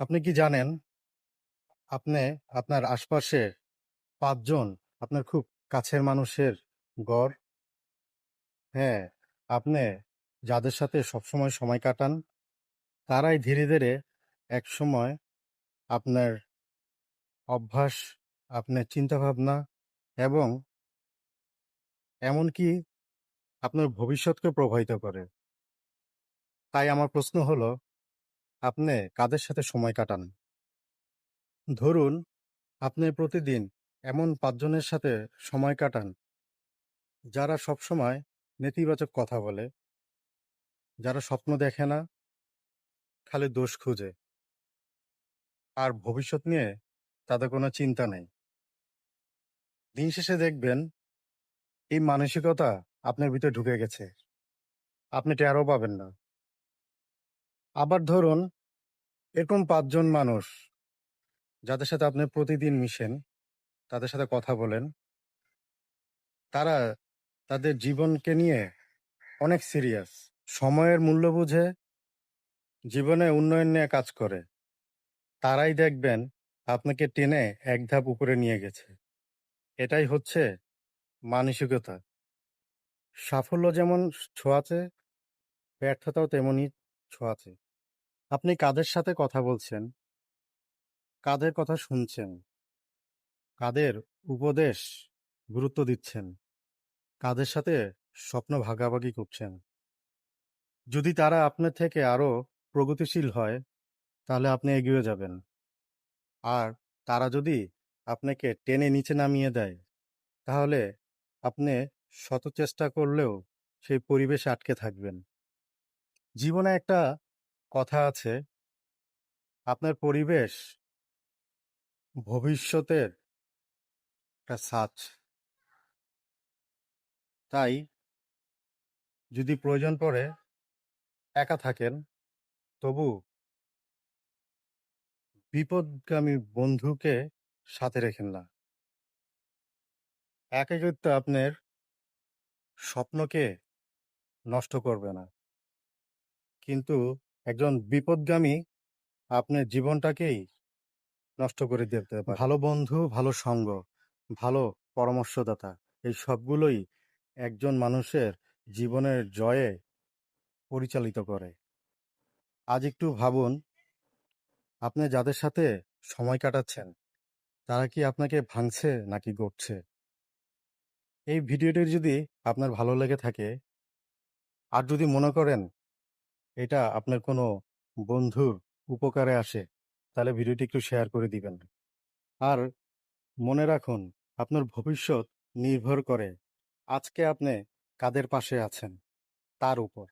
আপনি কি জানেন? আপনি, আপনার আশপাশে পাঁচজন আপনার খুব কাছের মানুষের গড়? হ্যাঁ আপনি যাদের সাথে সবসময় সময় কাটান, তারাই ধীরে ধীরে এক সময় আপনার অভ্যাস আপনার চিন্তাভাবনা এবং এমনকি আপনার ভবিষ্যৎকে প্রভাবিত করে। তাই আমার প্রশ্ন হলো আপনি কাদের সাথে সময় কাটান? ধরুন, আপনি প্রতিদিন এমন পাঁচজনের সাথে সময় কাটান, যারা সবসময় নেতিবাচক কথা বলে, যারা স্বপ্ন দেখে না, খালি দোষ খুঁজে। আর ভবিষ্যৎ নিয়ে তাদের কোনো চিন্তা নেই। দিন শেষে দেখবেন, এই মানসিকতা আপনার ভিতরে ঢুকে গেছে। আপনি টেরও পাবেন না। আবার ধরুন এরকম পাঁচজন মানুষ যাদের সাথে আপনি প্রতিদিন মিশেন, তাদের সাথে কথা বলেন, তারা তাদের জীবনকে নিয়ে অনেক সিরিয়াস সময়ের মূল্য বুঝে জীবনে উন্নয়ন নিয়ে কাজ করে। তারাই দেখবেন আপনাকে টেনে এক ধাপ উপরে নিয়ে গেছে। এটাই হচ্ছে মানসিকতা। সাফল্য যেমন ছোঁয়াচে, ব্যর্থতাও তেমনই ছোঁয়াচে। আপনি কাদের সাথে কথা বলছেন? কাদের কথা শুনছেন? কাদের উপদেশ গুরুত্ব দিচ্ছেন? কাদের সাথে স্বপ্ন ভাগাভাগি করছেন? যদি তারা আপনার থেকে আরও প্রগতিশীল হয়, তাহলে আপনি এগিয়ে যাবেন। আর তারা যদি আপনাকে টেনে নিচে নামিয়ে দেয়, তাহলে আপনি শত চেষ্টা করলেও সেই পরিবেশে আটকে থাকবেন। জীবনে একটা কথা আছে, আপনার পরিবেশ ভবিষ্যতের একটা সাচ। তাই যদি প্রয়োজন পড়ে, একা থাকেন, তবু বিপদগামী বন্ধুকে সাথে রেখেন না। একাকিত্ব আপনার স্বপ্নকে নষ্ট করবে না। কিন্তু একজন বিপদগামী আপনার জীবনটাকেই নষ্ট করে দিতে পারে। ভালো বন্ধু, ভালো সঙ্গ, ভালো পরামর্শদাতা, এই সবগুলোই একজন মানুষের জীবনের জয়ে পরিচালিত করে। আজ একটু ভাবুন, আপনি যাদের সাথে সময় কাটাচ্ছেন, তারা কি আপনাকে ভাঙছে নাকি গড়ছে? এই ভিডিওটি যদি আপনার ভালো লেগে থাকে, আর যদি মনে করেন এটা আপনার কোনো বন্ধুর উপকারে আসে, তাহলে ভিডিওটি একটু শেয়ার করে দিবেন। আর মনে রাখুন, আপনার ভবিষ্যৎ নির্ভর করে আজকে আপনি কাদের পাশে আছেন, তার উপর।